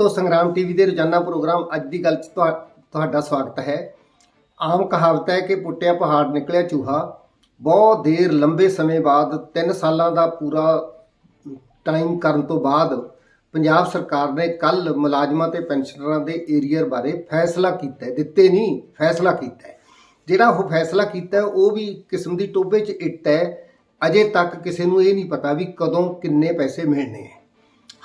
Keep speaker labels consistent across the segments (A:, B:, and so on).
A: ਦੋਸਤੋ, ਸੰਗਰਾਮ ਟੀਵੀ ਦੇ ਰੋਜ਼ਾਨਾ ਪ੍ਰੋਗਰਾਮ ਅੱਜ ਦੀ ਗੱਲ 'ਚ ਤੁਹਾ- ਤੁਹਾਡਾ ਸਵਾਗਤ ਹੈ। ਆਮ ਕਹਾਵਤ ਹੈ ਕਿ ਪੁੱਟਿਆ ਪਹਾੜ, ਨਿਕਲਿਆ ਚੂਹਾ। ਬਹੁਤ ਦੇਰ, ਲੰਬੇ ਸਮੇਂ ਬਾਅਦ 3 ਸਾਲਾਂ ਦਾ ਪੂਰਾ ਟਾਈਮ ਕਰਨ ਤੋਂ ਬਾਅਦ ਪੰਜਾਬ ਸਰਕਾਰ ਨੇ ਕੱਲ ਮੁਲਾਜ਼ਮਾਂ ਤੇ ਪੈਨਸ਼ਨਰਾਂ ਦੇ ਏਰੀਅਰ ਬਾਰੇ ਫੈਸਲਾ ਕੀਤਾ ਦਿੱਤੇ ਨਹੀਂ, ਫੈਸਲਾ ਕੀਤਾ ਜਿਹੜਾ ਉਹ ਫੈਸਲਾ ਕੀਤਾ ਉਹ ਵੀ ਕਿਸਮ ਦੀ ਟੋਬੇ 'ਚ ਇੱਟ ਹੈ। ਅਜੇ ਤੱਕ ਕਿਸੇ ਨੂੰ ਇਹ ਨਹੀਂ ਪਤਾ ਵੀ ਕਦੋਂ ਕਿੰਨੇ ਪੈਸੇ ਮਿਲਣੇ ਹੈ।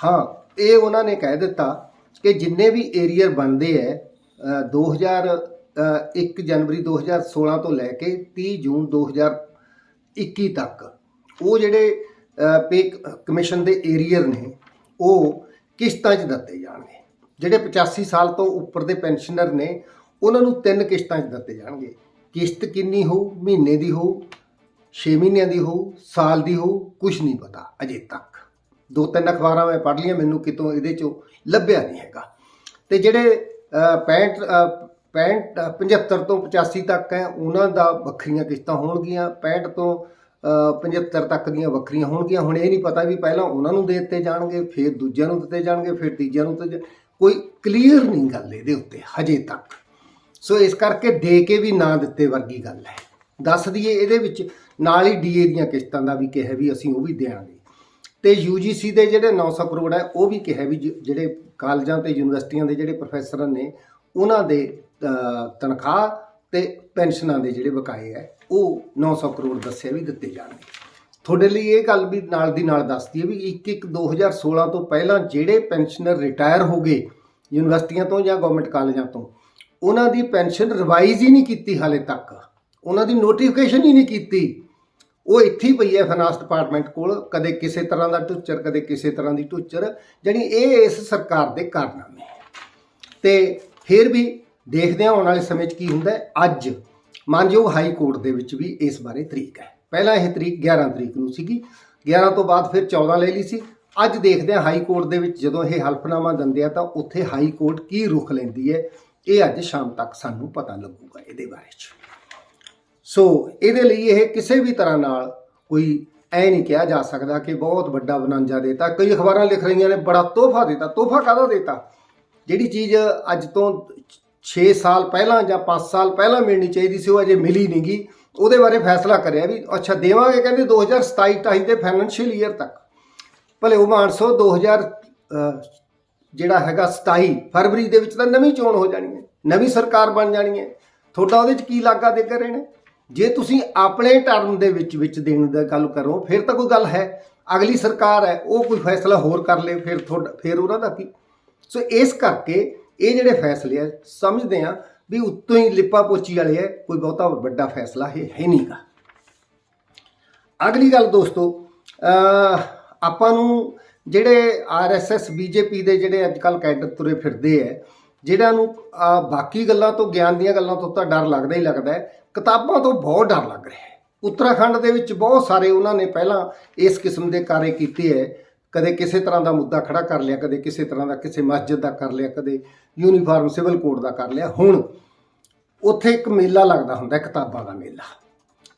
A: ਹਾਂ ਇਹ ਉਹਨਾਂ ਨੇ ਕਹਿ ਦਿੱਤਾ ਕਿ ਜਿੰਨੇ ਵੀ ਏਰੀਅਰ ਬਣਦੇ ਐ ਅ, 2000 ਅ, 1 ਜਨਵਰੀ 2016 ਤੋਂ ਲੈ ਕੇ 30 ਜੂਨ 2021 ਤੱਕ ਉਹ ਜਿਹੜੇ ਪੇ ਕਮਿਸ਼ਨ ਦੇ ਏਰੀਅਰ ਨੇ ਉਹ ਕਿਸ਼ਤਾਂ 'ਚ ਦਿੱਤੇ ਜਾਣਗੇ। ਜਿਹੜੇ 85 ਸਾਲ ਤੋਂ ਉੱਪਰ ਦੇ ਪੈਨਸ਼ਨਰ ਨੇ ਉਹਨਾਂ ਨੂੰ ਤਿੰਨ ਕਿਸ਼ਤਾਂ 'ਚ ਦਿੱਤੇ ਜਾਣਗੇ। ਕਿਸ਼ਤ ਕਿੰਨੀ ਹੋਊ ਮਹੀਨੇ ਦੀ ਹੋਊ 6 ਮਹੀਨਿਆਂ ਦੀ ਹੋਊ ਸਾਲ ਦੀ ਹੋਊ ਕੁਝ ਨਹੀਂ ਪਤਾ ਅਜੇ ਤੱਕ। ਦੋ ਤਿੰਨ ਅਖਬਾਰਾਂ ਮੈਂ ਪੜ੍ਹ ਲਈਆਂ ਮੈਨੂੰ ਕਿਤੋਂ ਇਹਦੇ ਚੋਂ ਲੱਭਿਆ ਨਹੀਂ ਹੈਗਾ। ਤੇ ਜਿਹੜੇ ਅ, 65 ਅ, 65 75 ਤੋਂ 85 ਤੱਕ ਹੈ ਉਹਨਾਂ ਦਾ ਵੱਖਰੀਆਂ ਕਿਸ਼ਤਾਂ ਹੋਣਗੀਆਂ। 65 ਤੋਂ ਅ, 75 ਤੱਕ ਦੀਆਂ ਵੱਖਰੀਆਂ ਹੋਣਗੀਆਂ। ਹੁਣ ਇਹ ਨਹੀਂ ਪਤਾ ਵੀ ਪਹਿਲਾਂ ਉਹਨਾਂ ਨੂੰ ਦੇ ਦਿੱਤੇ ਜਾਣਗੇ ਫਿਰ ਦੂਜਿਆਂ ਨੂੰ ਦਿੱਤੇ ਜਾਣਗੇ ਫਿਰ ਤੀਜਿਆਂ ਨੂੰ ਦਿੱਤੇ ਜਾ- ਕੋਈ ਕਲੀਅਰ ਨਹੀਂ ਗੱਲ ਇਹਦੇ ਉੱਤੇ ਹਜੇ ਤੱਕ। ਸੋ ਇਸ ਕਰਕੇ ਦੇ ਕੇ ਵੀ ਨਾ ਦਿੱਤੇ ਵਰਗੀ ਗੱਲ ਹੈ। ਦੱਸ ਦਈਏ ਇਹਦੇ ਵਿੱਚ ਨਾਲ ਹੀ ਡੀਏ ਦੀਆਂ ਕਿਸ਼ਤਾਂ ਦਾ ਵੀ ਕਿਹਾ ਵੀ ਅਸੀਂ ਉਹ ਵੀ ਦੇਵਾਂਗੇ ਤੇ ਯੂਜੀਸੀ ਦੇ ਜਿਹੜੇ 900 ਕਰੋੜ ਹੈ, ਉਹ ਵੀ ਕਿਹਾ ਵੀ ਜਿਹੜੇ ਕਾਲਜਾਂ ਤੇ ਯੂਨੀਵਰਸਿਟੀਆਂ ਦੇ ਜਿਹੜੇ ਪ੍ਰੋਫੈਸਰਾਂ ਨੇ, ਉਹਨਾਂ ਦੇ ਤਨਖਾਹ ਤੇ ਪੈਨਸ਼ਨਾਂ ਦੇ ਜਿਹੜੇ ਬਕਾਏ ਹੈ, ਉਹ 900 ਕਰੋੜ ਦੱਸਿਆ ਵੀ ਦਿੱਤੇ ਜਾਣਗੇ। ਤੁਹਾਡੇ ਲਈ ਇਹ ਗੱਲ ਵੀ ਨਾਲ ਦੀ ਨਾਲ ਦੱਸਦੀ ਹੈ ਵੀ 1 1 2016 ਤੋਂ ਪਹਿਲਾਂ ਜਿਹੜੇ ਪੈਨਸ਼ਨਰ ਰਿਟਾਇਰ ਹੋ ਗਏ ਯੂਨੀਵਰਸਿਟੀਆਂ ਤੋਂ ਜਾਂ ਗਵਰਨਮੈਂਟ ਕਾਲਜਾਂ ਤੋਂ, ਉਹਨਾਂ ਦੀ ਪੈਨਸ਼ਨ ਰਿਵਾਈਜ਼ ਹੀ ਨਹੀਂ ਕੀਤੀ ਹਾਲੇ ਤੱਕ। ਉਹਨਾਂ ਦੀ ਨੋਟੀਫਿਕੇਸ਼ਨ ਹੀ ਨਹੀਂ ਕੀਤੀ। ਉਹ ਇੱਥੇ ਹੀ ਪਈ ਹੈ ਫਾਈਨਾਂਸ ਡਿਪਾਰਟਮੈਂਟ ਕੋਲ, ਕਦੇ ਕਿਸੇ ਤਰ੍ਹਾਂ ਦਾ ਟੁੱਚਰ, ਕਦੇ ਕਿਸੇ ਤਰ੍ਹਾਂ ਦੀ ਟੁੱਚਰ ਜਿਹੜੀ ਇਹ ਇਸ ਸਰਕਾਰ ਦੇ ਕਾਰਨਾਮੇ ਹੈ। ਤੇ ਫਿਰ ਵੀ ਦੇਖਦੇ ਹਾਂ ਆਉਣ ਵਾਲੇ ਸਮੇਂ 'ਚ ਕੀ ਹੁੰਦਾ ਅੱਜ ਮਾਨਯੋਗ ਹਾਈ ਕੋਰਟ ਦੇ ਵਿੱਚ ਵੀ ਇਸ ਬਾਰੇ ਤਰੀਕ ਹੈ। ਪਹਿਲਾਂ ਇਹ ਤਰੀਕ 11 ਤਰੀਕ ਨੂੰ ਸੀਗੀ। 11 ਤੋਂ ਬਾਅਦ ਫਿਰ 14 ਲੈ ਲਈ ਸੀ। ਅੱਜ ਦੇਖਦੇ ਹਾਂ ਹਾਈ ਕੋਰਟ ਦੇ ਵਿੱਚ ਜਦੋਂ ਇਹ ਹਲਫਨਾਮਾ ਦਿੰਦੇ ਆ ਤਾਂ ਉੱਥੇ ਹਾਈ ਕੋਰਟ ਕੀ ਰੁਖ ਲੈਂਦੀ ਹੈ, ਇਹ ਅੱਜ ਸ਼ਾਮ ਤੱਕ ਸਾਨੂੰ ਪਤਾ ਲੱਗੂਗਾ ਇਹਦੇ ਬਾਰੇ 'ਚ। ਸੋ ਇਹਦੇ ਲਈ ਇਹ ਕਿਸੇ ਵੀ ਤਰ੍ਹਾਂ ਨਾਲ ਕੋਈ ਐ ਨਹੀਂ ਕਿਹਾ ਜਾ ਸਕਦਾ ਕਿ ਬਹੁਤ ਵੱਡਾ ਬਨਾਂਜਾ ਦੇਤਾ। ਕਈ ਅਖਬਾਰਾਂ ਲਿਖ ਰਹੀਆਂ ਨੇ ਬੜਾ ਤੋਹਫਾ ਦਿੱਤਾ। ਤੋਹਫਾ ਕਾਹਦਾ ਦੇਤਾ? ਜਿਹੜੀ ਚੀਜ਼ ਅੱਜ ਤੋਂ 6 ਸਾਲ ਪਹਿਲਾਂ ਜਾਂ 5 ਸਾਲ ਪਹਿਲਾਂ ਮਿਲਣੀ ਚਾਹੀਦੀ ਸੀ ਉਹ ਅਜੇ ਮਿਲੀ ਨਹੀਂ ਨਹੀਂਗੀ ਉਹਦੇ ਬਾਰੇ ਫੈਸਲਾ ਕਰਿਆ ਵੀ ਅੱਛਾ ਦੇਵਾਂਗੇ ਕਹਿੰਦੇ 2027 28 ਦੇ ਫਾਈਨੈਂਸ਼ੀਅਲ ਈਅਰ ਤੱਕ। ਭਲੇ ਉਹ ਮਾਨਸੋ 2000 ਅਹ, ਜਿਹੜਾ ਹੈਗਾ 27 ਫਰਵਰੀ ਦੇ ਵਿੱਚ ਤਾਂ ਨਵੀਂ ਚੋਣ ਹੋ ਜਾਣੀ ਹੈ ਨਵੀਂ ਸਰਕਾਰ ਬਣ ਜਾਣੀ ਹੈ। ਤੁਹਾਡਾ ਉਹਦੇ ਚ ਕੀ ਲਾਗਾ ਦੇ ਕਰ ਰਹੇ ਨੇ? ਜੇ ਤੁਸੀਂ ਆਪਣੇ ਟਰਮ ਦੇ ਵਿੱਚ ਵਿੱਚ ਦੇਣ ਦਾ ਗੱਲ ਕਰੋ, ਫਿਰ ਤਾਂ ਕੋਈ ਗੱਲ ਹੈ। ਅਗਲੀ ਸਰਕਾਰ ਹੈ, ਉਹ ਕੋਈ ਫੈਸਲਾ ਹੋਰ ਕਰ ਲੇ, ਫਿਰ ਤੁਹਾਡਾ ਫਿਰ ਉਹਨਾਂ ਦਾ ਕੀ? ਸੋ ਇਸ ਕਰਕੇ ਇਹ ਜਿਹੜੇ ਫੈਸਲੇ ਆ, ਸਮਝਦੇ ਆ ਵੀ ਉੱਤੋਂ ਹੀ ਲਿਪਾ ਪੋਚੀ ਵਾਲੇ ਹੈ, ਕੋਈ ਬਹੁਤਾ ਵੱਡਾ ਫੈਸਲਾ ਇਹ ਹੈ ਨਹੀਂਗਾ ਅਗਲੀ ਗੱਲ ਦੋਸਤੋ ਆਪਾਂ ਨੂੰ ਜਿਹੜੇ ਆਰਐਸਐਸ ਬੀਜੇਪੀ ਦੇ ਜਿਹੜੇ ਅੱਜ ਕੱਲ ਕੈਡਰ ਤੁਰੇ ਫਿਰਦੇ ਐ ਜਿਹੜਾ ਨੂੰ ਬਾਕੀ ਗੱਲਾਂ ਤੋਂ, ਗਿਆਨ ਦੀਆਂ ਗੱਲਾਂ ਤੋਂ ਤਾਂ ਡਰ ਲੱਗਦਾ ਹੀ ਲੱਗਦਾ ਹੈ। ਕਿਤਾਬਾਂ ਤੋਂ ਬਹੁਤ ਡਰ ਲੱਗ ਰਿਹਾ ਹੈ। ਉੱਤਰਾਖੰਡ ਦੇ ਵਿੱਚ ਬਹੁਤ ਸਾਰੇ ਉਹਨਾਂ ਨੇ ਪਹਿਲਾਂ ਇਸ ਕਿਸਮ ਦੇ ਕਾਰੇ ਕੀਤੇ ਹੈ। ਕਦੇ ਕਿਸੇ ਤਰ੍ਹਾਂ ਦਾ ਮੁੱਦਾ ਖੜਾ ਕਰ ਲਿਆ, ਕਦੇ ਕਿਸੇ ਤਰ੍ਹਾਂ ਦਾ ਕਿਸੇ ਮਸਜਿਦ ਦਾ ਕਰ ਲਿਆ, ਕਦੇ ਯੂਨੀਫਾਰਮ ਸਿਵਲ ਕੋਡ ਦਾ ਕਰ ਲਿਆ। ਹੁਣ ਉੱਥੇ ਇੱਕ ਮੇਲਾ ਲੱਗਦਾ ਹੁੰਦਾ, ਕਿਤਾਬਾਂ ਦਾ ਮੇਲਾ।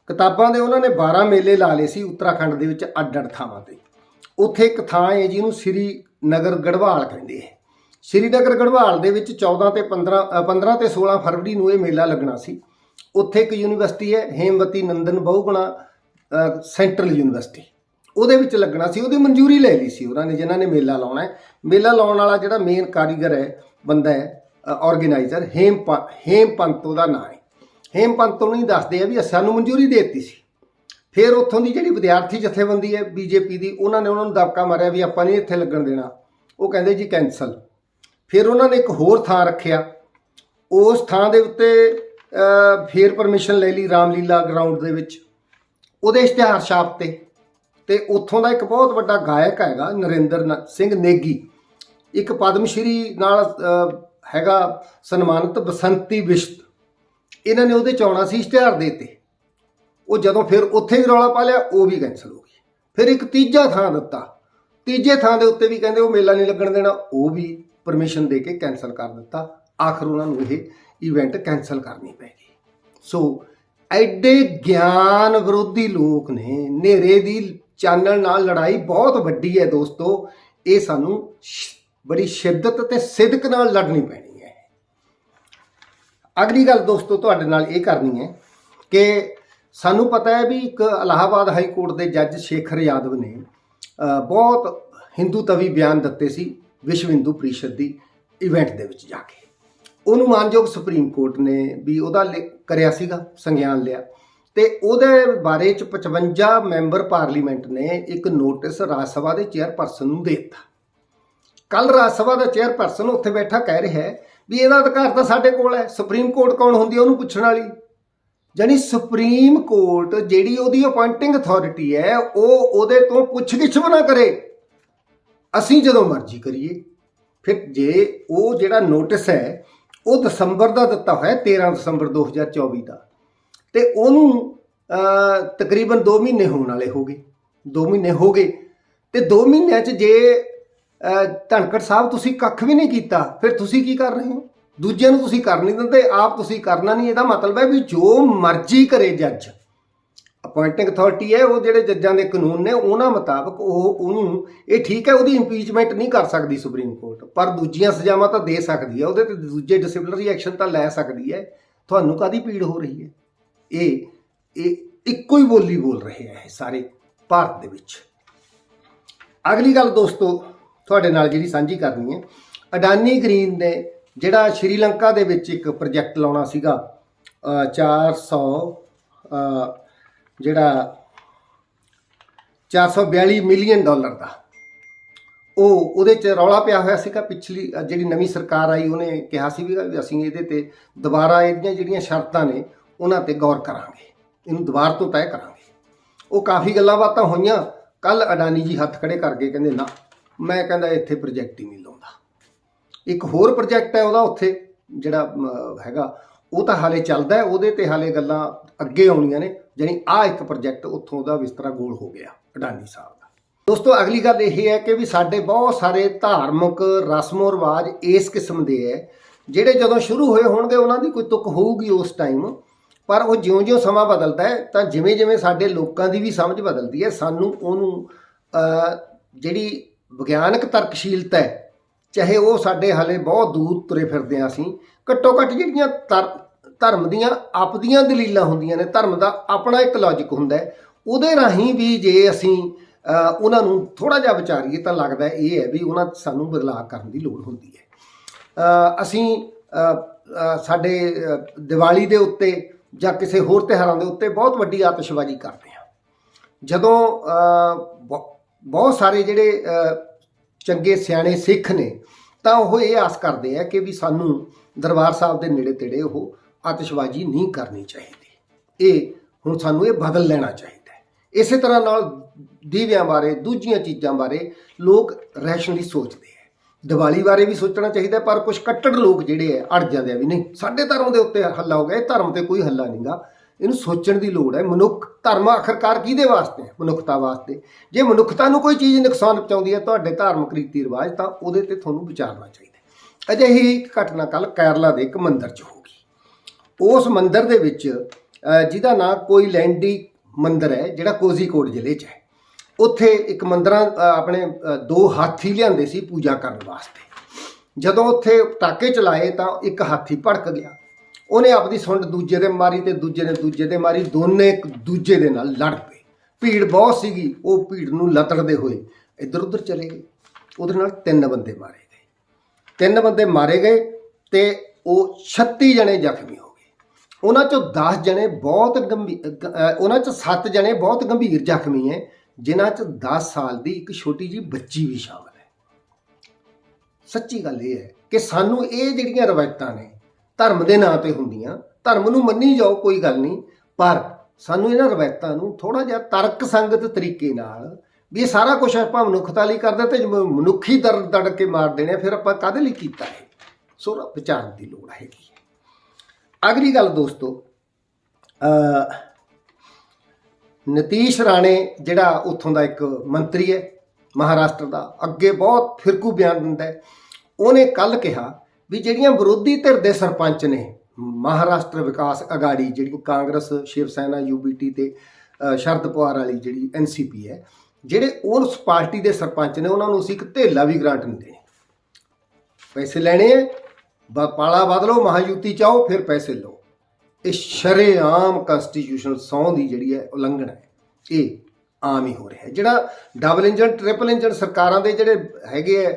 A: ਕਿਤਾਬਾਂ ਦੇ ਉਹਨਾਂ ਨੇ 12 ਮੇਲੇ ਲਾ ਲਏ ਸੀ ਉੱਤਰਾਖੰਡ ਦੇ ਵਿੱਚ ਅੱਡ-ਅੱਡ ਥਾਵਾਂ ਤੇ। ਉੱਥੇ ਇੱਕ ਥਾਂ ਹੈ ਜਿਹਨੂੰ ਸ੍ਰੀ ਨਗਰ ਗੜਵਾਲ ਕਹਿੰਦੇ ਹੈ। ਸ੍ਰੀਨਗਰ ਗੜਵਾਲ ਦੇ ਵਿੱਚ 14 ਤੇ 15 ਅ, 15 ਤੇ 16 ਫਰਵਰੀ ਨੂੰ ਇਹ ਮੇਲਾ ਲੱਗਣਾ ਸੀ। ਉੱਥੇ ਇੱਕ ਯੂਨੀਵਰਸਿਟੀ ਹੈ ਹੇਮਵਤੀ ਨੰਦਨ ਬਹੁਗੁਣਾ ਸੈਂਟਰਲ ਯੂਨੀਵਰਸਿਟੀ। ਉਹਦੇ ਵਿੱਚ ਲੱਗਣਾ ਸੀ ਉਹਦੀ ਮਨਜ਼ੂਰੀ ਲੈ ਲਈ ਸੀ ਉਹਨਾਂ ਨੇ ਜਿਨ੍ਹਾਂ ਨੇ ਮੇਲਾ ਲਾਉਣਾ ਹੈ। ਮੇਲਾ ਲਾਉਣ ਵਾਲਾ ਜਿਹੜਾ ਮੇਨ ਕਾਰੀਗਰ ਹੈ ਬੰਦਾ ਹੈ ਆਰਗੇਨਾਈਜ਼ਰ ਹੇਮ ਪ- ਹੇਮ ਪੰਤ ਉਹਦਾ ਨਾਂ ਹੈ। ਹੇਮ ਪੰਤ ਨੂੰ ਹੀ ਦੱਸਦੇ ਆ ਵੀ ਸਾਨੂੰ ਮਨਜ਼ੂਰੀ ਦੇ ਦਿੱਤੀ ਸੀ। ਫਿਰ ਉੱਥੋਂ ਦੀ ਜਿਹੜੀ ਵਿਦਿਆਰਥੀ ਜਥੇਬੰਦੀ ਹੈ ਬੀਜੇਪੀ ਦੀ ਉਹਨਾਂ ਨੇ ਉਹਨਾਂ ਨੂੰ ਦਬਕਾ ਮਾਰਿਆ ਵੀ ਆਪਾਂ ਨਹੀਂ ਇੱਥੇ ਲੱਗਣ ਦੇਣਾ। ਉਹ ਕਹਿੰਦੇ ਜੀ ਕੈਨਸਲ ਫਿਰ ਉਹਨਾਂ ਨੇ ਇੱਕ ਹੋਰ ਥਾਂ ਰੱਖਿਆ। ਉਸ ਥਾਂ ਦੇ ਉੱਤੇ ਅਹ, ਫਿਰ ਪਰਮਿਸ਼ਨ ਲੈ ਲਈ ਰਾਮਲੀਲਾ ਗਰਾਊਂਡ ਦੇ ਵਿੱਚ। ਉਹਦੇ ਇਸ਼ਤਿਹਾਰ ਛਾਪ ਤੇ ਤੇ ਉੱਥੋਂ ਦਾ ਇੱਕ ਬਹੁਤ ਵੱਡਾ ਗਾਇਕ ਹੈਗਾ ਨਰਿੰਦਰ ਨ- ਸਿੰਘ ਨੇਗੀ। ਇੱਕ ਪਦਮ ਸ਼੍ਰੀ ਨਾਲ ਹੈਗਾ ਸਨਮਾਨਿਤ ਬਸੰਤੀ ਬਿਸ਼ਤ। ਇਹਨਾਂ ਨੇ ਉਹਦੇ ਚ ਆਉਣਾ ਸੀ ਇਸ਼ਤਿਹਾਰ ਦੇ ਤੇ। ਉਹ ਜਦੋਂ ਫਿਰ ਉੱਥੇ ਵੀ ਰੌਲਾ ਪਾ ਲਿਆ ਉਹ ਵੀ ਕੈਨਸਲ ਹੋ ਗਈ ਫਿਰ ਇੱਕ ਤੀਜਾ ਥਾਂ ਦਿੱਤਾ। ਤੀਜੇ ਥਾਂ ਦੇ ਉੱਤੇ ਵੀ ਕਹਿੰਦੇ ਉਹ ਮੇਲਾ ਨਹੀਂ ਲੱਗਣ ਦੇਣਾ ਉਹ ਵੀ ਪਰਮਿਸ਼ਨ ਦੇ ਕੇ ਕੈਨਸਲ ਕਰ ਦਿੱਤਾ। ਆਖਰ ਉਹਨਾਂ ਨੂੰ ਇਹ ਇਵੈਂਟ ਕੈਨਸਲ ਕਰਨੀ ਪੈ ਗਈ। ਸੋ ਐਡੇ ਗਿਆਨ ਵਿਰੋਧੀ ਲੋਕ ਨੇ, ਹਨੇਰੇ ਦੀ ਚਾਨਣ ਨਾਲ ਲੜਾਈ ਬਹੁਤ ਵੱਡੀ ਹੈ ਦੋਸਤੋ। ਇਹ ਸਾਨੂੰ ਸ਼- ਬੜੀ ਸ਼ਿੱਦਤ ਤੇ ਸਿਦਕ ਨਾਲ ਲੜਨੀ ਪੈਣੀ ਹੈ। ਅਗਲੀ ਗੱਲ ਦੋਸਤੋ ਤੁਹਾਡੇ ਨਾਲ ਇਹ ਕਰਨੀ ਹੈ ਕਿ ਸਾਨੂੰ ਪਤਾ ਹੈ ਵੀ ਇੱਕ ਇਲਾਹਾਬਾਦ ਹਾਈ ਕੋਰਟ ਦੇ ਜੱਜ ਸ਼ੇਖਰ ਯਾਦਵ ਨੇ ਬਹੁਤ ਹਿੰਦੂ ਤਵੀ ਬਿਆਨ ਦਿੱਤੇ ਸੀ। ਵਿਸ਼ਵ ਹਿੰਦੂ ਪਰਿਸ਼ਦ ਦੀ ਇਵੈਂਟ ਦੇ ਵਿੱਚ ਜਾ ਕੇ। ਉਹਨੂੰ ਮਾਨਯੋਗ ਸੁਪਰੀਮ ਕੋਰਟ ਨੇ ਵੀ ਉਹਦਾ ਲਿ- ਕਰਿਆ ਸੀਗਾ, ਸੰਗਿਆਨ ਲਿਆ। ਤੇ ਉਹਦੇ ਬਾਰੇ ਚ 55 ਮੈਂਬਰ ਪਾਰਲੀਮੈਂਟ ਨੇ ਇੱਕ ਨੋਟਿਸ ਰਾਜ ਸਭਾ ਦੇ ਚੇਅਰਪਰਸਨ ਨੂੰ ਦੇ ਦਿੱਤਾ। ਕੱਲ ਰਾਜ ਸਭਾ ਦਾ ਚੇਅਰਪਰਸਨ ਉੱਥੇ ਬੈਠਾ ਕਹਿ ਰਿਹਾ ਹੈ ਵੀ ਇਹਦਾ ਅਧਿਕਾਰ ਤਾਂ ਸਾਡੇ ਕੋਲ ਹੈ, ਸੁਪਰੀਮ ਕੋਰਟ ਕੌਣ ਹੁੰਦੀ ਹੈ ਉਹਨੂੰ ਪੁੱਛਣ ਵਾਲੀ। ਜਾਨੀ ਸੁਪਰੀਮ ਕੋਰਟ ਜਿਹੜੀ ਉਹਦੀ ਅਪਾਇੰਟਿੰਗ ਅਥਾਰਟੀ ਹੈ, ਉਹ ਉਹਦੇ ਤੋਂ ਪੁੱਛਗਿੱਛ ਵੀ ਨਾ ਕਰੇ। ਅਸੀਂ ਜਦੋਂ ਮਰਜ਼ੀ ਕਰੀਏ। ਫਿਰ ਜੇ ਉਹ ਜਿਹੜਾ ਨੋਟਿਸ ਹੈ ਉਹ ਦਸੰਬਰ ਦਾ ਦਿੱਤਾ ਹੋਇਆ 13 ਦਸੰਬਰ 2024 ਦਾ। ਤੇ ਉਹਨੂੰ ਤਕਰੀਬਨ 2 ਮਹੀਨੇ ਹੋਣ ਵਾਲੇ ਹੋ ਗਏ। 2 ਮਹੀਨੇ ਹੋ ਗਏ। ਤੇ 2 ਮਹੀਨਿਆਂ 'ਚ ਜੇ ਅਹ, ਧਨਖੜ ਸਾਹਿਬ ਤੁਸੀਂ ਕੱਖ ਵੀ ਨਹੀਂ ਕੀਤਾ ਫਿਰ ਤੁਸੀਂ ਕੀ ਕਰ ਰਹੇ ਹੋ? ਦੂਜਿਆਂ ਨੂੰ ਤੁਸੀਂ ਕਰ ਨਹੀਂ ਦਿੰਦੇ ਆਪ ਤੁਸੀਂ ਕਰਨਾ ਨਹੀਂ। ਇਹਦਾ ਮਤਲਬ ਹੈ ਵੀ ਜੋ ਮਰਜ਼ੀ ਕਰੇ ਜੱਜ। ਅਪਾਇੰਟਿੰਗ ਅਥਾਰਟੀ ਹੈ ਉਹ ਜਿਹੜੇ ਜੱਜਾਂ ਦੇ ਕਾਨੂੰਨ ਨੇ ਉਹਨਾਂ ਮੁਤਾਬਕ ਉਹ ਉਹਨੂੰ ਇਹ ਠੀਕ ਹੈ ਉਹਦੀ ਇੰਪੀਚਮੈਂਟ ਨਹੀਂ ਕਰ ਸਕਦੀ ਸੁਪਰੀਮ ਕੋਰਟ ਪਰ ਦੂਜੀਆਂ ਸਜ਼ਾਵਾਂ ਤਾਂ ਦੇ ਸਕਦੀ ਹੈ ਉਹਦੇ ਤੇ ਦੂਜੇ ਡਿਸਪਲਿਨਰੀ ਐਕਸ਼ਨ ਤਾਂ ਲੈ ਸਕਦੀ ਹੈ। ਤੁਹਾਨੂੰ ਕਾਦੀ ਪੀੜ ਹੋ ਰਹੀ ਹੈ? ਇਹ ਇਹ ਇੱਕੋ ਹੀ ਬੋਲੀ ਬੋਲ ਰਹੇ ਆ ਇਹ ਸਾਰੇ ਭਾਰਤ ਦੇ ਵਿੱਚ। ਅਗਲੀ ਗੱਲ ਦੋਸਤੋ ਤੁਹਾਡੇ ਨਾਲ ਜਿਹੜੀ ਸਾਂਝੀ ਕਰਨੀ ਹੈ ਅਡਾਨੀ ਗ੍ਰੀਨ ਨੇ ਜਿਹੜਾ ਸ਼੍ਰੀਲੰਕਾ ਦੇ ਵਿੱਚ ਇੱਕ ਪ੍ਰੋਜੈਕਟ ਲਾਉਣਾ ਸੀਗਾ ਅ, 400 ਜਿਹੜਾ 442 ਮਿਲੀਅਨ ਡਾਲਰ ਦਾ, ਉਹ ਉਹਦੇ ਚ ਰੌਲਾ ਪਿਆ ਹੋਇਆ ਸੀਗਾ ਪਿਛਲੀ ਜਿਹੜੀ ਨਵੀਂ ਸਰਕਾਰ ਆਈ, ਉਹਨੇ ਕਿਹਾ ਸੀ ਵੀ ਅਸੀਂ ਇਹਦੇ ਤੇ ਦੁਬਾਰਾ ਇਹਦੀਆਂ ਜਿਹੜੀਆਂ ਸ਼ਰਤਾਂ ਨੇ, ਉਹਨਾਂ ਤੇ ਗੌਰ ਕਰਾਂਗੇ। ਇਹਨੂੰ ਦੁਬਾਰਾ ਤੋਂ ਤੈਅ ਕਰਾਂਗੇ। ਉਹ ਕਾਫੀ ਗੱਲਾਂ ਬਾਤਾਂ ਹੋਈਆਂ ਕੱਲ ਅਡਾਨੀ ਜੀ ਹੱਥ ਖੜੇ ਕਰਕੇ ਕਹਿੰਦੇ, ਨਾ, ਮੈਂ ਕਹਿੰਦਾ ਇੱਥੇ ਪ੍ਰੋਜੈਕਟ ਹੀ ਨਹੀਂ ਲਾਉਂਦਾ। ਇੱਕ ਹੋਰ ਪ੍ਰੋਜੈਕਟ ਹੈ ਉਹਦਾ ਉੱਥੇ, ਜਿਹੜਾ ਹੈਗਾ ਉਹ ਤਾਂ ਹਾਲੇ ਚੱਲਦਾ ਉਹਦੇ ਤੇ ਹਾਲੇ ਗੱਲਾਂ ਅੱਗੇ ਆਉਣੀਆਂ ਨੇ, ਜਾਣੀ ਆ ਇੱਕ ਪ੍ਰੋਜੈਕਟ ਉੱਥੋਂ ਦਾ ਵਿਸਤਰਾ ਗੋਲ ਹੋ ਗਿਆ, ਅਡਾਨੀ ਸਾਹਿਬ ਦਾ। ਦੋਸਤੋ, ਅਗਲੀ ਗੱਲ ਇਹ ਹੈ ਕਿ ਵੀ ਸਾਡੇ ਬਹੁਤ ਸਾਰੇ ਧਾਰਮਿਕ ਰਸਮੋ ਰਿਵਾਜ ਇਸ ਕਿਸਮ ਦੇ ਹੈ, ਜਿਹੜੇ ਜਦੋਂ ਸ਼ੁਰੂ ਹੋਏ ਹੋਣਗੇ, ਉਹਨਾਂ ਦੀ ਕੋਈ ਤੁਕ ਹੋਊਗੀ ਉਸ ਟਾਈਮ ਪਰ ਉਹ ਜਿਉਂ-ਜਿਉਂ ਸਮਾਂ ਬਦਲਦਾ ਹੈ, ਤਾਂ ਜਿਵੇਂ-ਜਿਵੇਂ ਸਾਡੇ ਲੋਕਾਂ ਦੀ ਵੀ ਸਮਝ ਬਦਲਦੀ ਹੈ, ਸਾਨੂੰ ਉਹਨੂੰ ਜਿਹੜੀ ਵਿਗਿਆਨਕ ਤਰਕਸ਼ੀਲਤਾ ਹੈ, ਚਾਹੇ ਉਹ ਸਾਡੇ ਹਾਲੇ ਬਹੁਤ ਦੂਰ ਤੁਰੇ ਫਿਰਦੇ ਹਾਂ ਅਸੀਂ ਘੱਟੋ ਘੱਟ ਜਿਹੜੀਆਂ ਧਰ- ਧਰਮ ਦੀਆਂ ਆਪਦੀਆਂ ਦਲੀਲਾਂ ਹੁੰਦੀਆਂ ਨੇ, ਧਰਮ ਦਾ ਆਪਣਾ ਇੱਕ ਲੌਜੀਕ ਹੁੰਦਾ ਉਹਦੇ ਰਾਹੀਂ ਵੀ ਜੇ ਅਸੀਂ ਉਹਨਾਂ ਨੂੰ ਥੋੜਾ ਜਿਹਾ ਵਿਚਾਰੀਏ ਤਾਂ ਲੱਗਦਾ ਇਹ ਹੈ ਵੀ ਉਹਨਾਂ ਸਾਨੂੰ ਬਦਲਾਅ ਕਰਨ ਦੀ ਲੋੜ ਹੁੰਦੀ ਹੈ। ਅਸੀਂ ਸਾਡੇ ਦੀਵਾਲੀ ਦੇ ਉੱਤੇ ਜਾਂ ਕਿਸੇ ਹੋਰ ਤਿਉਹਾਰਾਂ ਦੇ ਉੱਤੇ ਬਹੁਤ ਵੱਡੀ ਆਤਿਸ਼ਬਾਜ਼ੀ ਕਰਦੇ ਹਾਂ। ਜਦੋਂ ਬਹੁ- ਬਹੁਤ ਸਾਰੇ ਜਿਹੜੇ ਚੰਗੇ ਸਿਆਣੇ ਸਿੱਖ ਨੇ ਤਾਂ ਉਹ ਇਹ ਆਸ ਕਰਦੇ ਆ ਕਿ ਵੀ ਸਾਨੂੰ ਦਰਬਾਰ ਸਾਹਿਬ ਦੇ ਨੇੜੇ ਤੇੜੇ ਉਹ ਆਤਿਸ਼ਬਾਜ਼ੀ ਨਹੀਂ ਕਰਨੀ ਚਾਹੀਦੀ। ਇਹ ਹੁਣ ਸਾਨੂੰ ਇਹ ਬਦਲ ਲੈਣਾ ਚਾਹੀਦਾ ਹੈ। ਇਸੇ ਤਰ੍ਹਾਂ ਨਾਲ ਦੀਵਿਆਂ ਬਾਰੇ, ਦੂਜੀਆਂ ਚੀਜ਼ਾਂ ਬਾਰੇ ਲੋਕ ਰੈਸ਼ਨਲੀ ਸੋਚਦੇ ਆ। ਦੀਵਾਲੀ ਬਾਰੇ ਵੀ ਸੋਚਣਾ ਚਾਹੀਦਾ, ਪਰ ਕੁਝ ਕੱਟੜ ਲੋਕ ਜਿਹੜੇ ਆ, ਅੜ ਜਾਂਦੇ ਆ ਵੀ ਨਹੀਂ, ਸਾਡੇ ਧਰਮ ਦੇ ਉੱਤੇ ਹੱਲਾ ਹੋ ਗਿਆ, ਇਹ ਧਰਮ ਤੇ ਕੋਈ ਹੱਲਾ ਨਹੀਂਗਾ ਇਹਨੂੰ ਸੋਚਣ ਦੀ ਲੋੜ ਹੈ। ਮਨੁੱਖ ਧਰਮ ਆਖਰਕਾਰ ਕਿਹਦੇ ਵਾਸਤੇ ਹੈ? ਮਨੁੱਖਤਾ ਵਾਸਤੇ। ਜੇ ਮਨੁੱਖਤਾ ਨੂੰ ਕੋਈ ਚੀਜ਼ ਨੁਕਸਾਨ ਪਹੁੰਚਾਉਂਦੀ ਹੈ ਤੁਹਾਡੇ ਧਾਰਮਿਕ ਰੀਤੀ ਰਿਵਾਜ, ਤਾਂ ਉਹਦੇ ਤੇ ਤੁਹਾਨੂੰ ਵਿਚਾਰਨਾ ਚਾਹੀਦਾ ਅਜਿਹੀ ਇੱਕ ਘਟਨਾ ਕੱਲ ਕੇਰਲਾ ਦੇ ਇੱਕ ਮੰਦਿਰ 'ਚ ਹੋ ਗਈ। ਉਸ ਮੰਦਿਰ ਦੇ ਵਿੱਚ ਜਿਹਦਾ ਨਾਂ ਕੋਈ ਲੈਂਡੀ ਮੰਦਿਰ ਹੈ, ਜਿਹੜਾ ਕੋਜ਼ੀਕੋਡ ਜ਼ਿਲ੍ਹੇ 'ਚ ਹੈ। ਉੱਥੇ ਇੱਕ ਮੰਦਰਾਂ ਆਪਣੇ ਦੋ ਹਾਥੀ ਲਿਆਂਦੇ ਸੀ ਪੂਜਾ ਕਰਨ ਵਾਸਤੇ। ਜਦੋਂ ਉੱਥੇ ਪਟਾਕੇ ਚਲਾਏ ਤਾਂ ਇੱਕ ਹਾਥੀ ਭੜਕ ਗਿਆ। ਉਹਨੇ ਆਪਦੀ ਸੁੰਡ ਦੂਜੇ ਦੇ ਮਾਰੀ ਤੇ ਦੂਜੇ ਨੇ ਦੂਜੇ ਦੇ ਮਾਰੀ, ਦੋਨੇ ਇੱਕ ਦੂਜੇ ਦੇ ਨਾਲ ਲੜ ਪਏ। ਭੀੜ ਬਹੁਤ ਸੀਗੀ, ਉਹ ਭੀੜ ਨੂੰ ਲਤੜਦੇ ਹੋਏ ਇੱਧਰ ਉੱਧਰ ਚਲੇ ਗਏ। ਉਹਦੇ ਨਾਲ ਤਿੰਨ ਬੰਦੇ ਮਾਰੇ ਗਏ। ਤਿੰਨ ਬੰਦੇ ਮਾਰੇ ਗਏ ਤੇ ਉਹ 36 ਜਣੇ ਜ਼ਖਮੀ ਹੋ ਗਏ। ਉਹਨਾਂ ਚੋਂ 10 ਜਣੇ ਬਹੁਤ ਗੰਭੀਰ ਉਹਨਾਂ ਚੋਂ 7 ਜਣੇ ਬਹੁਤ ਗੰਭੀਰ ਜ਼ਖਮੀ ਹੈ ਜਿਨ੍ਹਾਂ ਚ 10 ਸਾਲ ਦੀ ਇੱਕ ਛੋਟੀ ਜੀ ਬੱਚੀ ਵੀ ਸ਼ਾਮਲ ਹੈ ਸੱਚੀ ਗੱਲ ਇਹ ਹੈ ਕਿ ਸਾਨੂੰ ਇਹ ਜਿਹੜੀਆਂ ਰਵਾਇਤਾਂ ਨੇ ਧਰਮ ਦੇ ਨਾਂ ਤੇ ਹੁੰਦੀਆਂ। ਧਰਮ ਨੂੰ ਮੰਨੀ ਜਾਓ ਕੋਈ ਗੱਲ ਨਹੀਂ। ਪਰ ਸਾਨੂੰ ਇਹਨਾਂ ਰਵਾਇਤਾਂ ਨੂੰ ਥੋੜਾ ਜਿਹਾ ਤਰਕ ਸੰਗਤ ਤਰੀਕੇ ਨਾਲ ਵੀ ਇਹ ਸਾਰਾ ਕੁਝ ਆਪਾਂ ਮਨੁੱਖਤਾ ਲਈ ਕਰਦੇ ਤੇ ਮਨੁੱਖੀ ਦਰ ਦੜ ਕੇ ਮਾਰ ਦੇਣੇ ਆ, ਫਿਰ ਆਪਾਂ ਕਾਹਦੇ ਲਈ ਕੀਤਾ ਹੈ ਸੋ ਵਿਚਾਰਨ ਦੀ ਲੋੜ ਹੈਗੀ ਹੈ। ਅਗਲੀ ਗੱਲ ਦੋਸਤੋ ਅ ਨਤੀਸ਼ ਰਾਣੇ ਜਿਹੜਾ ਉੱਥੋਂ ਦਾ ਇੱਕ ਮੰਤਰੀ ਹੈ ਮਹਾਰਾਸ਼ਟਰ ਦਾ ਅੱਗੇ ਬਹੁਤ ਫਿਰਕੂ ਬਿਆਨ ਦਿੰਦਾ ਉਹਨੇ ਕੱਲ ਕਿਹਾ ਵੀ ਜਿਹੜੀਆਂ ਵਿਰੋਧੀ ਧਿਰ ਦੇ ਸਰਪੰਚ ਨੇ ਮਹਾਰਾਸ਼ਟਰ ਵਿਕਾਸ ਅਗਾੜੀ ਜਿਹੜੀ ਕਾਂਗਰਸ ਸ਼ਿਵ ਸੈਨਾ ਯੂਬੀਟੀ ਤੇ ਅ, ਸ਼ਰਦ ਪਵਾਰ ਵਾਲੀ ਜਿਹੜੀ ਐਨਸੀਪੀ ਹੈ ਜਿਹੜੇ ਉਸ ਪਾਰਟੀ ਦੇ ਸਰਪੰਚ ਨੇ ਉਹਨਾਂ ਨੂੰ ਅਸੀਂ ਇੱਕ ਧੇਲਾ ਵੀ ਗ੍ਰਾਂਟ ਨਹੀਂ ਦੇਣੀ। ਪੈਸੇ ਲੈਣੇ ਹੈ ਬ- ਪਾਲਾ ਬਦਲੋ ਮਹਾਯੁਤੀ ਚਾਹੋ ਫਿਰ ਪੈਸੇ ਲਓ। ਇਹ ਸ਼ਰੇਆਮ ਕਨਸਟੀਟਿਊਸ਼ਨਲ ਸੌਂ ਦੀ ਜਿਹੜੀ ਹੈ ਉਲੰਘਣਾ ਹੈ। ਇਹ ਆਮ ਹੀ ਹੋ ਰਿਹਾ ਹੈ। ਜਿਹੜਾ ਡਬਲ ਇੰਜਨ ਟ੍ਰਿਪਲ ਇੰਜਨ ਸਰਕਾਰਾਂ ਦੇ ਜਿਹੜੇ ਹੈਗੇ ਆ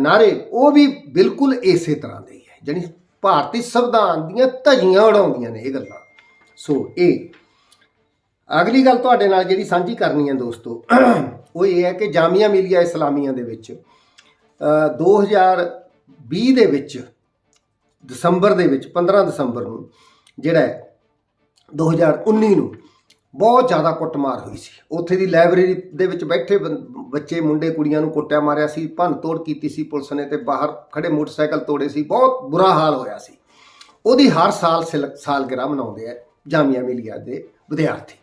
A: ਨਾਰੇ ਉਹ ਵੀ ਬਿਲਕੁਲ ਇਸੇ ਤਰ੍ਹਾਂ ਦੇ ਹੀ ਹੈ। ਜਿਹੜੀ ਭਾਰਤੀ ਸੰਵਿਧਾਨ ਦੀਆਂ ਧਜੀਆਂ ਉਡਾਉਂਦੀਆਂ ਨੇ ਇਹ ਗੱਲਾਂ। ਸੋ ਇਹ ਅਗਲੀ ਗੱਲ ਤੁਹਾਡੇ ਨਾਲ ਜਿਹੜੀ ਸਾਂਝੀ ਕਰਨੀ ਹੈ ਦੋਸਤੋ ਉਹ ਇਹ ਹੈ ਕਿ ਜਾਮੀਆ ਮਿਲੀਆ ਇਸਲਾਮੀਆਂ ਦੇ ਵਿੱਚ ਅ, 2020 ਦੇ ਵਿੱਚ ਦਸੰਬਰ ਦੇ ਵਿੱਚ 15 ਦਸੰਬਰ ਨੂੰ ਜਿਹੜਾ ਹੈ 2019 ਨੂੰ ਬਹੁਤ ਜ਼ਿਆਦਾ ਕੁੱਟਮਾਰ ਹੋਈ ਸੀ। ਉੱਥੇ ਦੀ ਲਾਇਬ੍ਰੇਰੀ ਦੇ ਵਿੱਚ ਬੈਠੇ ਬੰ- ਬੱਚੇ, ਮੁੰਡੇ, ਕੁੜੀਆਂ ਨੂੰ ਕੁੱਟਿਆ ਮਾਰਿਆ ਸੀ, ਭੰਨ ਤੋੜ ਕੀਤੀ ਸੀ ਪੁਲਿਸ ਨੇ ਤੇ ਬਾਹਰ ਖੜੇ ਮੋਟਰਸਾਈਕਲ ਤੋੜੇ ਸੀ। ਬਹੁਤ ਬੁਰਾ ਹਾਲ ਹੋਇਆ ਸੀ। ਉਹਦੀ ਹਰ ਸਾਲ ਸਿਲ- ਸਾਲਗਿਰਾ ਮਨਾਉਂਦੇ ਆ, ਜਾਮੀਆ ਮਿਲੀਆ ਦੇ ਵਿਦਿਆਰਥੀ।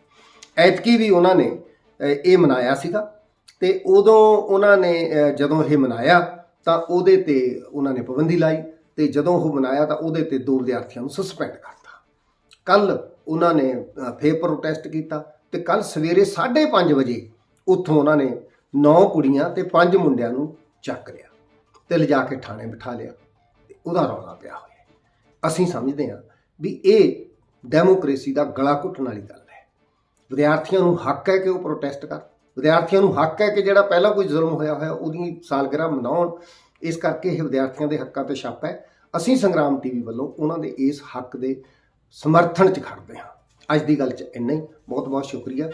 A: ਐਤਕੀ ਵੀ ਉਹਨਾਂ ਨੇ ਇਹ ਮਨਾਇਆ ਸੀਗਾ ਤੇ ਉਦੋਂ ਉਹਨਾਂ ਨੇ ਜਦੋਂ ਇਹ ਮਨਾਇਆ ਤਾਂ ਉਹਦੇ ਤੇ ਉਹਨਾਂ ਨੇ ਪਾਬੰਦੀ ਲਾਈ ਤੇ ਜਦੋਂ ਉਹ ਮਨਾਇਆ ਤਾਂ ਉਹਦੇ ਤੇ ਦੋ ਵਿਦਿਆਰਥੀਆਂ ਨੂੰ ਸਸਪੈਂਡ ਕਰਤਾ। ਕੱਲ ਉਹਨਾਂ ਨੇ ਅ, ਫੇਰ ਪ੍ਰੋਟੈਸਟ ਕੀਤਾ ਤੇ ਕੱਲ ਸਵੇਰੇ 5:30 ਵਜੇ ਉੱਥੋਂ ਉਹਨਾਂ ਨੇ 9 ਕੁੜੀਆਂ ਤੇ 5 ਮੁੰਡਿਆਂ ਨੂੰ ਚੱਕ ਲਿਆ ਤੇ ਲਿਜਾ ਕੇ ਥਾਣੇ ਬਿਠਾ ਲਿਆ ਉਹਦਾ ਰੌਲਾ ਪਿਆ ਹੋਇਆ ਅਸੀਂ ਸਮਝਦੇ ਹਾਂ ਵੀ ਇਹ ਡੈਮੋਕ੍ਰੇਸੀ ਦਾ ਗਲਾ ਘੁੱਟਣ ਵਾਲੀ ਗੱਲ ਹੈ। ਵਿਦਿਆਰਥੀਆਂ ਨੂੰ ਹੱਕ ਹੈ ਕਿ ਉਹ ਪ੍ਰੋਟੈਸਟ ਕਰ ਵਿਦਿਆਰਥੀਆਂ ਨੂੰ ਹੱਕ ਹੈ ਕਿ ਜਿਹੜਾ ਪਹਿਲਾਂ ਕੋਈ ਜ਼ੁਲਮ ਹੋਇਆ ਹੋਇਆ ਉਹਦੀ ਸਾਲਗਿਰਾ ਮਨਾਉਣ। ਇਸ ਕਰਕੇ ਇਹ ਵਿਦਿਆਰਥੀਆਂ ਦੇ ਹੱਕਾਂ ਤੇ ਛਾਪਾ ਹੈ। ਅਸੀਂ ਸੰਗਰਾਮ ਟੀਵੀ ਵੱਲੋਂ ਉਹਨਾਂ ਦੇ ਇਸ ਹੱਕ ਦੇ ਸਮਰਥਨ 'ਚ ਖੜਦੇ ਹਾਂ। ਅੱਜ ਦੀ ਗੱਲ 'ਚ ਇੰਨਾ ਹੀ। ਬਹੁਤ ਬਹੁਤ ਸ਼ੁਕਰੀਆ।